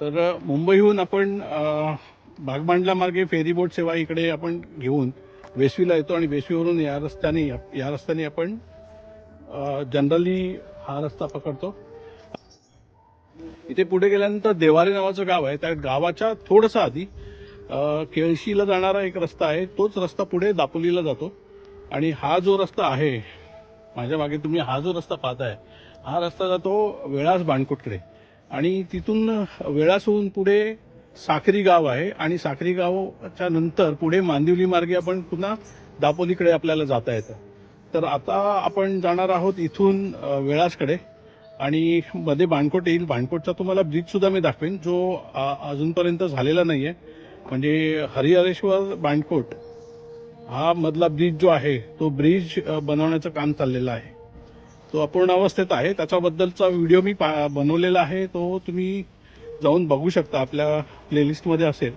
तर मुंबईहून आपण भागमांडला मार्गे फेरीबोट सेवा इकडे आपण घेऊन वेसवीला येतो आणि वेसवीवरून या रस्त्याने या रस्त्याने आपण जनरली हा रस्ता पकडतो. इथे पुढे गेल्यानंतर देवारे नावाचं गाव आहे. त्या गावाच्या थोडंसं आधी केळशीला जाणारा एक रस्ता आहे. तोच रस्ता पुढे दापोलीला जातो. आणि हा जो रस्ता आहे माझ्या मागे तुम्ही हा जो रस्ता पाहताय हा रस्ता जातो वेळास बाणकोटकडे. आणि तिथून वेळास होऊन पुढे साखरी गाव आहे आणि साखरी गावाच्या नंतर पुढे मांदिवली मार्गे आपण पुन्हा दापोलीकडे आपल्याला जाता येतं. तर आता आपण जाणार आहोत इथून वेळासकडे आणि मध्ये बाणकोट येईल. बाणकोटचा तुम्हाला ब्रिजसुद्धा मी दाखवेन जो अजूनपर्यंत झालेला नाही आहे म्हणजे हरिहरेश्वर बाणकोट हा मधला ब्रिज जो आहे तो ब्रिज बनवण्याचं काम चाललेलं आहे. तो अपूर्ण अवस्थेत आहे. त्याच्याबद्दलचा व्हिडिओ मी पा बनवलेला आहे. तो तुम्ही जाऊन बघू शकता. आपल्या प्लेलिस्टमध्ये असेल.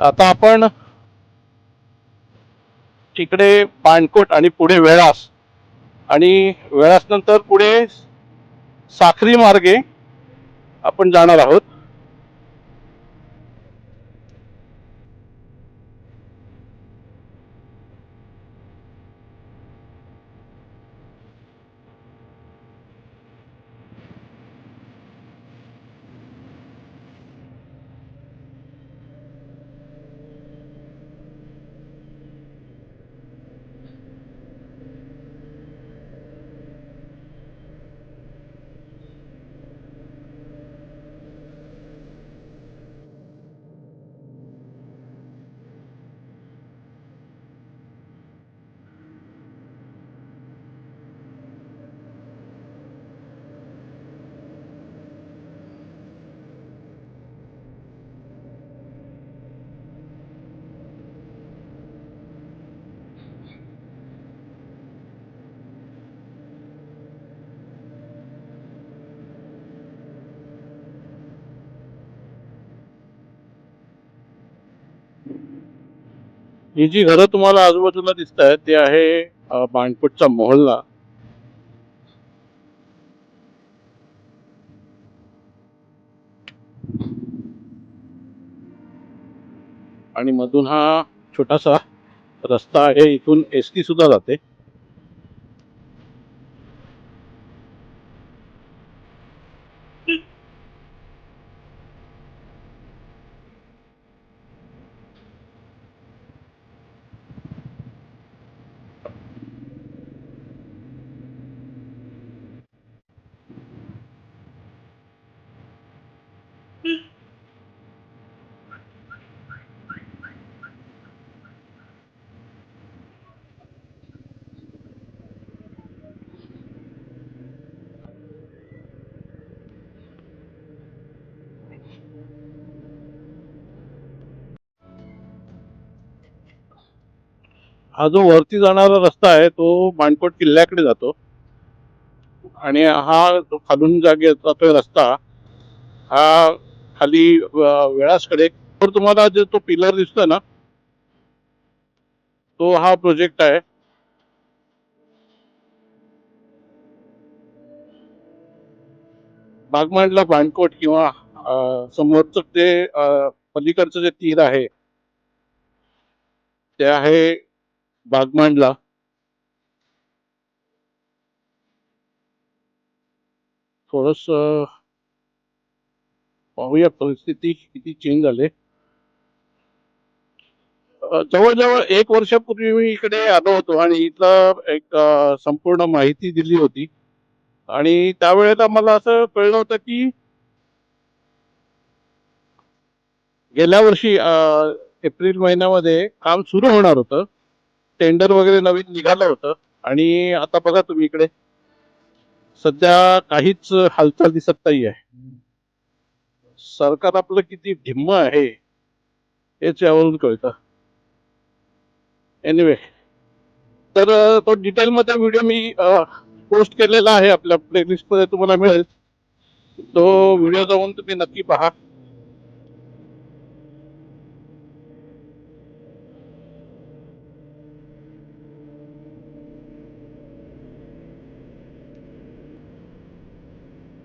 आता आपण तिकडे पाणकोट आणि पुढे वेळास आणि वेळास नंतर पुढे साखरी मार्गे आपण जाणार आहोत. ही जी घरं तुम्हाला आजूबाजूला दिसत आहेत ते आहे बाणपूटचा मोहल्ला. आणि मधून हा छोटासा रस्ता आहे इथून एस टी सुद्धा जाते. हा जो वरती जाणारा रस्ता आहे तो माणकोट किल्ल्याकडे जातो. आणि हा जो खालून जागे जातोय रस्ता हा खाली वेळासकडे तर तुम्हाला जे तो पिलर दिसतोय ना तो हा प्रोजेक्ट आहे. बागमांडला बाणकोट किंवा समोरचं जे पलीकडचं जे तीर आहे ते आहे बागमांडला थोडस पाहूया परिस्थिती किती चेंज झाले. जवळजवळ एक वर्षापूर्वी मी इकडे आलो होतो आणि इथला एक संपूर्ण माहिती दिली होती. आणि त्यावेळेला मला असं कळलं होतं की गेल्या वर्षी एप्रिल महिन्यामध्ये काम सुरू होणार होतं. टेंडर वगैरे नवीन निघालं होतं. आणि आता बघा तुम्ही इकडे. सध्या काहीच हालचाल दिसत नाही आहे. सरकार आपलं किती ढिम्म आहे हेच यावरून कळतं. एनिवे तर तो तो डिटेलमध्ये व्हिडिओ मी पोस्ट केलेला आहे आपल्या प्लेलिस्टमध्ये तुम्हाला मिळेल. तो व्हिडिओ जाऊन तुम्ही नक्की पहा.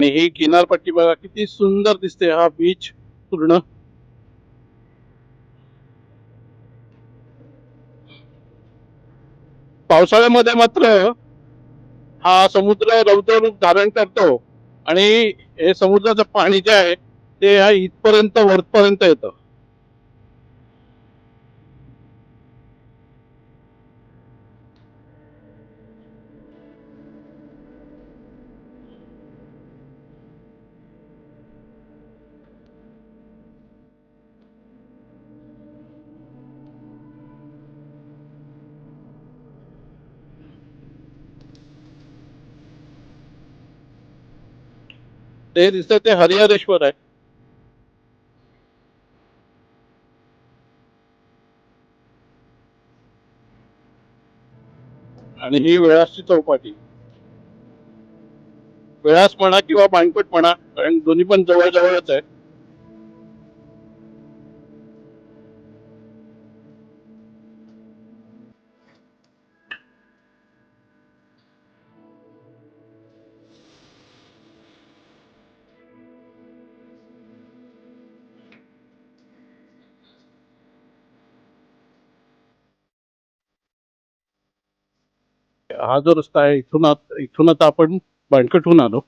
आणि ही किनारपट्टी बघा किती सुंदर दिसते हा बीच पूर्ण. पावसाळ्यामध्ये मात्र हा समुद्र रौद्र रूप धारण करतो आणि हे समुद्राचं पाणी जे आहे ते ह्या इथपर्यंत वरपर्यंत येतं. ते दिसतंय ते हरिहरेश्वर आहे. आणि ही वेळासची चौपाटी. वेळास म्हणा किंवा बाणपट म्हणा कारण दोन्ही पण जवळ जवळच आहे. हा जो रस्ता आहे इथून आत- इथून आता आपण बाणकटहून आलो.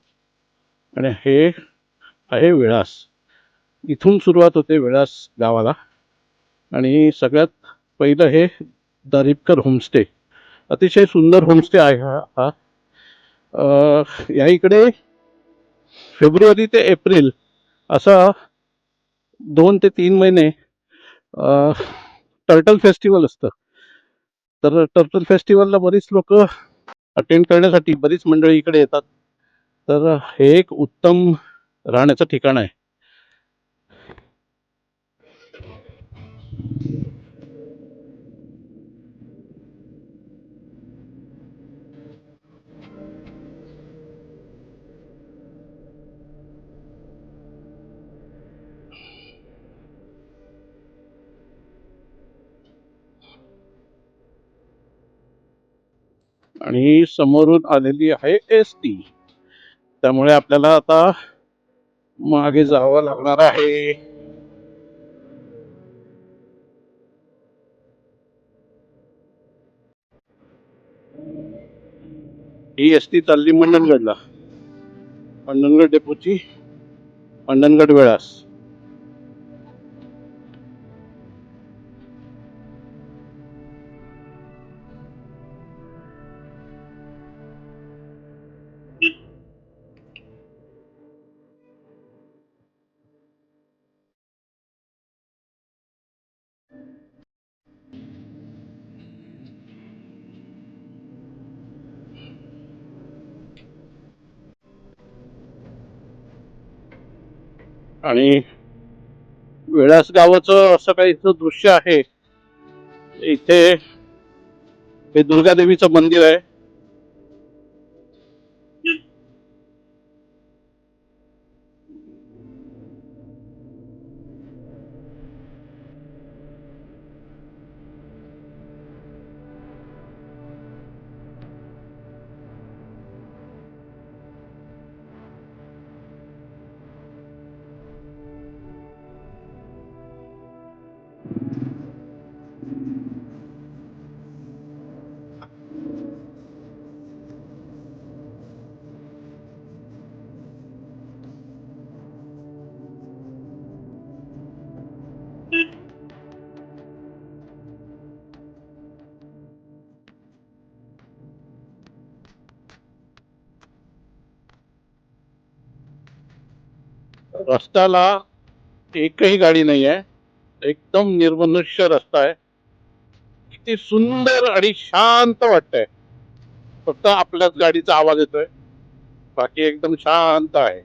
आणि हे आहे वेळास. इथून सुरुवात होते वेळास गावाला. आणि सगळ्यात पहिलं हे दरिपकर होमस्टे. अतिशय सुंदर होमस्टे आहे हा हा. या इकडे फेब्रुवारी ते एप्रिल असा दोन ते तीन महिने टर्टल फेस्टिवल असतं. तर टर्टल फेस्टिवलला बरीच लोक अटेंड करण्यासाठी बरीच मंडळी इकडे येतात. तर हे एक उत्तम राहण्याचं ठिकाण आहे. आणि समोरून आलेली आहे एस टी त्यामुळे आपल्याला आता मागे जावं लागणार आहे. ही एस टी चालली मंडणगडला. मंडणगड डेपोची मंडणगड वेळास. आणि वेळास गावाचं असं काही इथं दृश्य आहे. इथे हे दुर्गादेवीचं मंदिर आहे. रस्त्याला एकही गाडी नाही आहे एकदम निर्मनुष्य रस्ता आहे. किती सुंदर आणि शांत वाटतंय. फक्त आपल्याच गाडीचा आवाज येतोय. बाकी एकदम शांत आहे.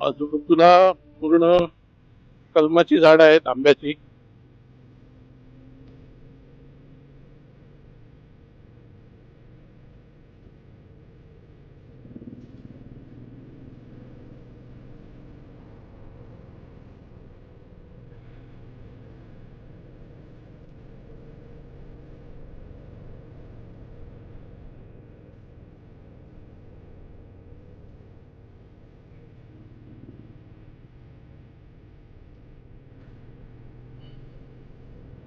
आजूबाजूला पूर्ण कलमाची झाड आहेत आंब्याची.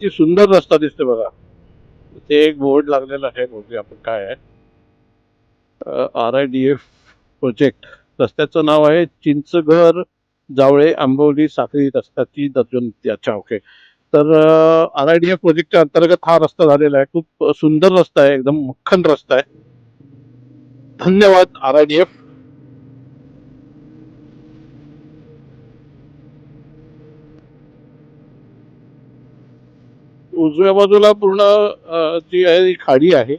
किती सुंदर रस्ता दिसते बघा. ते एक बोर्ड लागलेला आहे बघूया आपण काय आहे. R I D F project रस्त्याचं नाव आहे चिंचघर जावळे आंबवली साखळी रस्त्याची दर्जन अच्छा ओके तर आर आय डी एफ प्रोजेक्टच्या अंतर्गत हा रस्ता झालेला आहे. खूप सुंदर रस्ता आहे एकदम मक्खन रस्ता आहे. धन्यवाद आर आय डी एफ उजव्या बाजूला पूर्ण जी आहे ती खाडी आहे.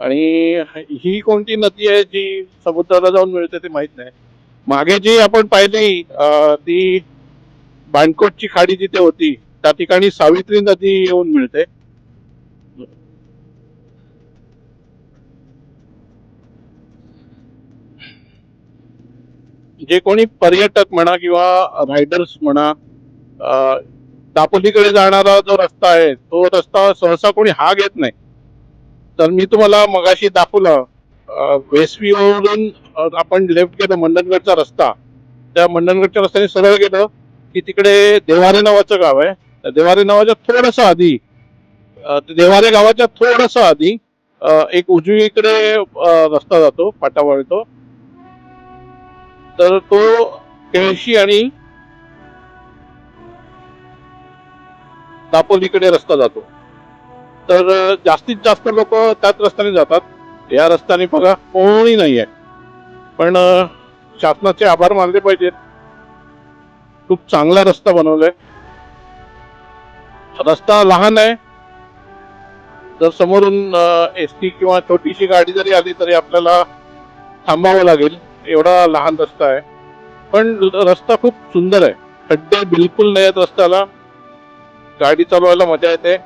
आणि ही कोणती नदी आहे जी समुद्राला जाऊन मिळते ते माहीत नाही. मागे जी आपण पाहिली ती बाणकोटची खाडी जिथे होती त्या ठिकाणी सावित्री नदी येऊन मिळते. जे कोणी पर्यटक म्हणा किंवा रायडर्स म्हणा दापोलीकडे जाणारा जो रस्ता आहे तो रस्ता सहसा कोणी हा घेत नाही. तर मी तुम्हाला मगाशी दाखवलं अ, वेसवीवरून आपण लेफ्ट केलं मंडणगडचा रस्ता. त्या मंडणगडच्या रस्त्याने सरळ गेलो की तिकडे देवारे नावाचं गाव आहे. त्या देवारे नावाच्या थोडस आधी देवारे गावाच्या थोडस आधी एक उजवीकडे रस्ता जातो पाटावर तो तर तो केळशी आणि दापोलीकडे रस्ता जातो. तर जास्तीत जास्त लोक त्याच रस्त्याने जातात. या रस्त्याने बघा कोणी नाही आहे पण शासनाचे आभार मानले पाहिजेत. खूप चांगला रस्ता बनवलाय. रस्ता लहान आहे. जर समोरून एस टी किंवा छोटीशी गाडी जरी आली तरी आपल्याला थांबावं लागेल. एवढा लहान रस्ता आहे. पण रस्ता खूप सुंदर आहे. खड्डे बिलकुल नाही आहेत रस्त्याला. गाडी चालवायला मजा येते.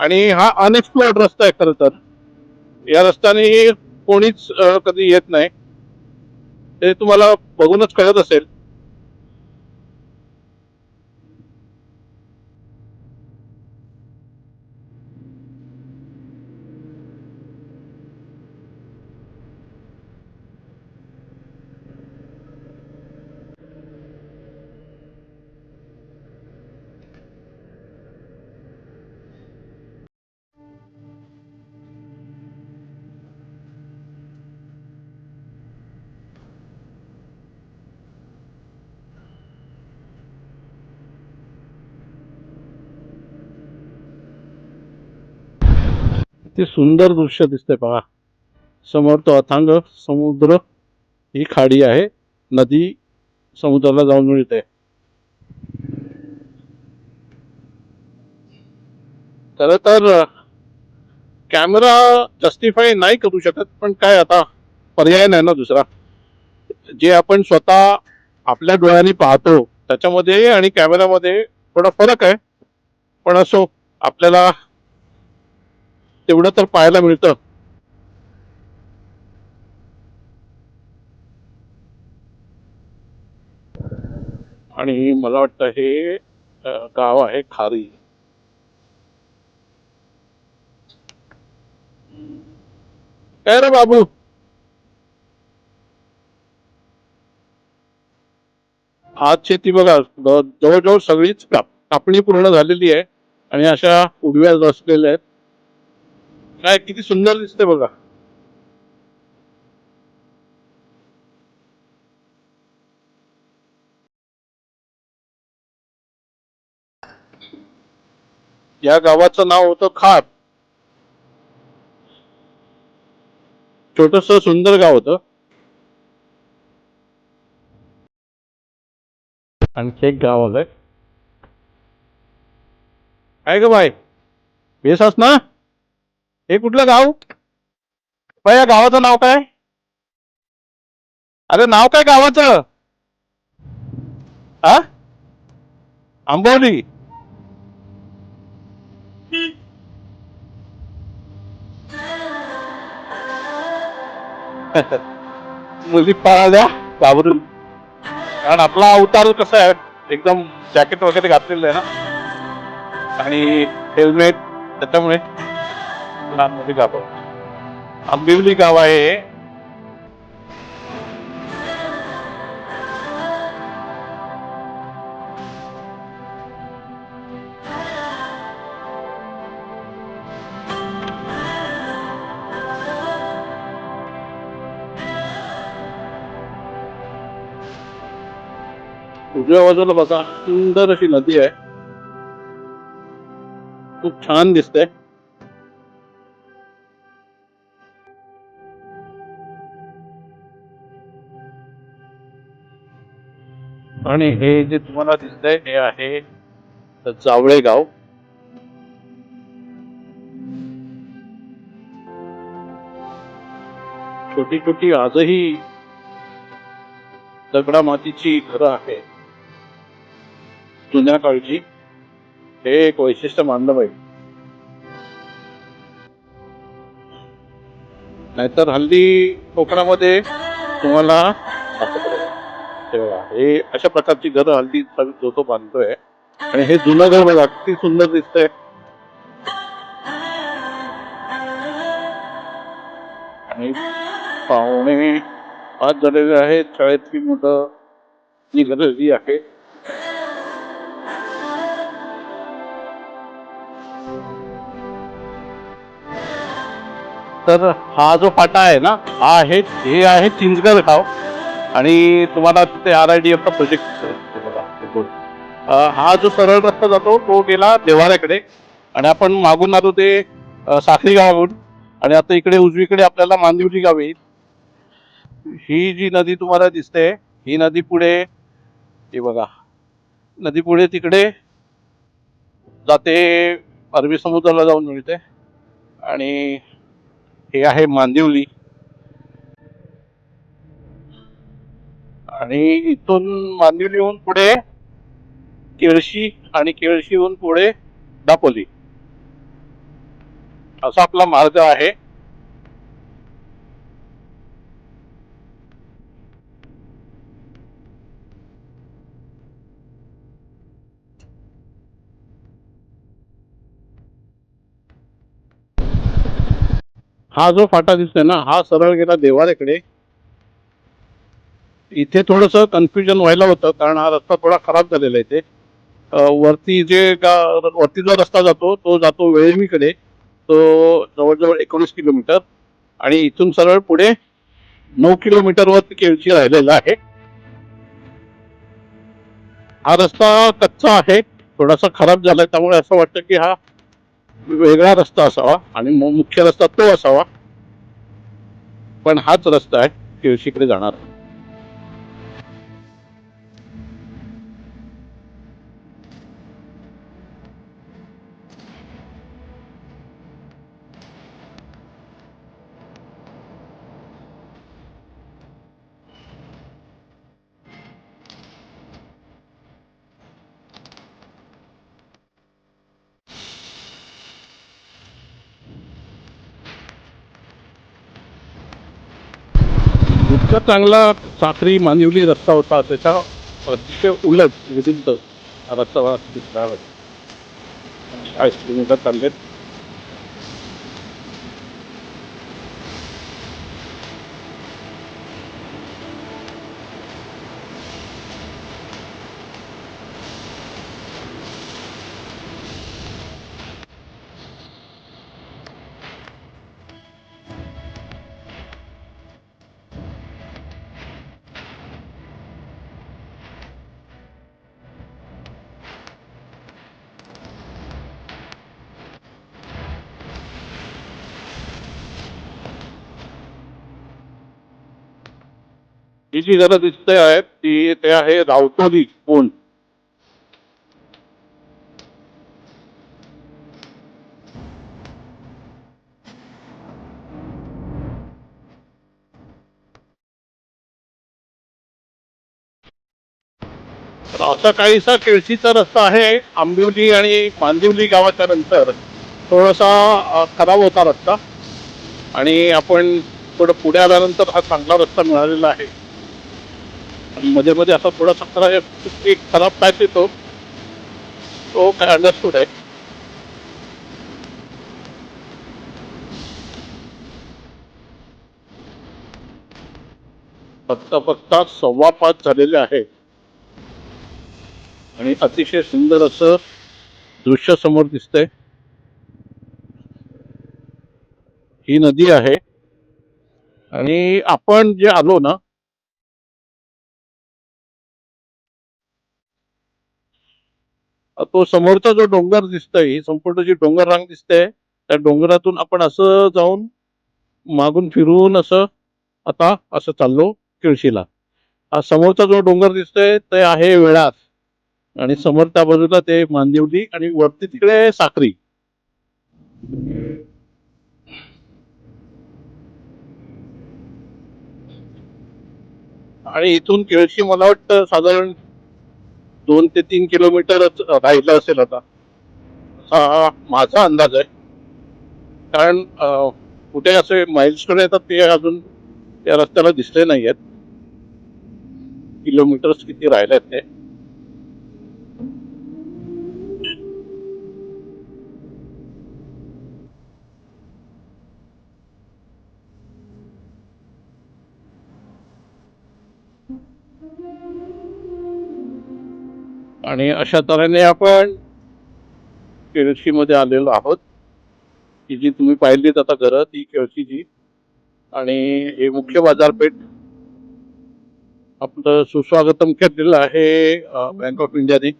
आणि हा अनएक्सप्लोर्ड रस्ता आहे खरं तर. या रस्त्याने कोणीच कधी येत नाही. ते तुम्हाला बघूनच कळत असेल. ते सुंदर दृश्य दिसते पहा समोर तो अथांग समुद्र ही खाडी आहे. नदी समुद्राला जाऊन मिळते. खर तर कॅमेरा जस्टिफाय नाही करू शकत पण काय आता पर्याय नाही ना दुसरा. जे आपण स्वतः आपल्या डोळ्यांनी पाहतो त्याच्यामध्ये आणि कॅमेरामध्ये थोडा फरक आहे. पण असो आपल्याला तेवढं तर पाहायला मिळतं. आणि मला वाटतं हे गाव आहे खारी. काय रे बाबू! आज शेती बघा जवळजवळ सगळीच काप कापणी पूर्ण झालेली आहे. आणि अशा उडव्या रचलेल्या आहेत. काय किती सुंदर दिसते बघा. या गावाचं नाव होतं खार. छोटस सुंदर गाव होतं. आणखी एक गाव आलंय. काय ग बाय बेसास ना? हे कुठलं गाव? बाय या गावाचं नाव काय? अरे नाव काय गावाचं? आ? आंबवली मुली पाळाल्या घाबरून कारण आपला अवतार कसा आहे एकदम जॅकेट वगैरे घातलेलं आहे ना? आणि हेल्मेट त्याच्यामुळे नांदोली गाव आंबिवली गाव आहे. उजव्या बाजूला बघा सुंदर अशी नदी आहे. खूप छान दिसतंय. आणि हे जे तुम्हाला दिसतंय हे आहे जावळे गाव छोटी छोटी आजही दगडा मातीची घरं आहे जुन्या काळची. हे एक वैशिष्ट्य मानलं पाहिजे. नाहीतर हल्ली कोकणामध्ये तुम्हाला हे अशा प्रकारची घरं हल्ली जो तो बांधतोय. आणि हे जुनं घर बघा किती सुंदर दिसतंय. आणि पाहुणे आज झालेले आहेत शाळेतली मुलं निघालेली आहे. तर हा जो फाटा आहे ना हा आहे हे आहे चिंचगड गाव. आणि तुम्हाला तिथे आर आय डी एफचा प्रोजेक्ट हा जो सरळ रस्ता जातो तो गेला देवाऱ्याकडे. आणि आपण मागून आलो ते साखरी गावाहून आणि आता इकडे उजवीकडे आपल्याला मांदिवली गाव येईल. ही जी नदी तुम्हाला दिसते ही नदी पुढे हे बघा. नदी पुढे तिकडे जाते अरबी समुद्राला जाऊन मिळते. आणि हे आहे मांदिवली. आणि इथून मांदिवलीहून पुढे केळशी आणि केळशीहून पुढे दापोली. असा आपला मार्ग आहे. हा जो फाटा दिसतोय ना हा सरळ गेला देवाऱ्याकडे इथे थोडंसं कन्फ्युजन व्हायला होतं कारण हा रस्ता थोडा खराब झालेला आहे इथे. वरती जे गा- वरती जो रस्ता जातो तो जातो वेळेमीकडे. तो जवळजवळ एकोणीस किलोमीटर. आणि इथून सरळ पुढे नऊ किलोमीटरवरती केळशी राहिलेला आहे. हा रस्ता कच्चा आहे थोडासा खराब झालाय त्यामुळे असं वाटतं की हा वेगळा रस्ता असावा आणि मुख्य रस्ता तो असावा. पण हाच रस्ता आहे केळशीकडे जाणार. चांगला साखरी मानिवली रस्ता होता त्याच्या अतिशय उलट विरुद्ध रस्ता मला दिसला चाळीस किलोमीटर चाललेत. ही जी जरा दिसते आहेत ती ते आहे रावतोली कोण असा काहीसा केळशीचा रस्ता आहे आंबिवली आणि मांदिवली गावाच्या नंतर. थोडासा खराब होता रस्ता आणि आपण थोडं पुढे आल्यानंतर हा चांगला रस्ता मिळालेला आहे. मध्ये मध्ये असा थोडासा खरा एक खराब पॅच येतो. तो काय अंडरस्टूड आहे. फक्त फक्त सव्वा पाच झालेले आहे. आणि अतिशय सुंदर असं दृश्य समोर दिसतंय. ही नदी आहे. आणि आपण जे आलो ना तो समोरचा जो डोंगर दिसतोय ही संपूर्ण जी डोंगर रांग दिसते त्या डोंगरातून आपण असं जाऊन मागून फिरून असं आता असं चाललो केळशीला. हा समोरचा जो डोंगर दिसतोय ते आहे वेळास. आणि समोर त्या बाजूला ते मानदेवली आणि वरती तिकडे साखरी. आणि इथून केळशी मला वाटतं साधारण दोन ते तीन किलोमीटरच राहिलं असेल आता. हा माझा अंदाज आहे. कारण कुठे असे माइलस्टोन येतात ते अजून त्या रस्त्याला दिसले नाही आहेत किलोमीटर्स किती राहिले आहेत ते. आणि अशा तऱ्हेने आपण केळशीमध्ये आलेलो आहोत. ही जी तुम्ही पाहिलीत आता घरं ती केळशीची आणि हे मुख्य बाजारपेठ आपलं सुस्वागतम केलेलं आहे बँक ऑफ इंडियाने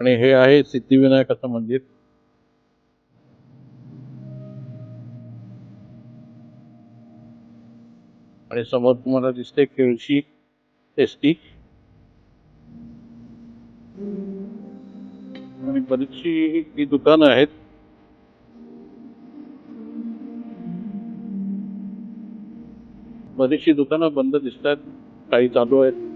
आणि हे आहे सिद्धिविनायकाचं मंदिर. आणि समोर तुम्हाला दिसते केळशी एस टी आणि बरीचशी ही दुकानं आहेत. बरीचशी दुकानं बंद दिसतात. काही चालू आहेत.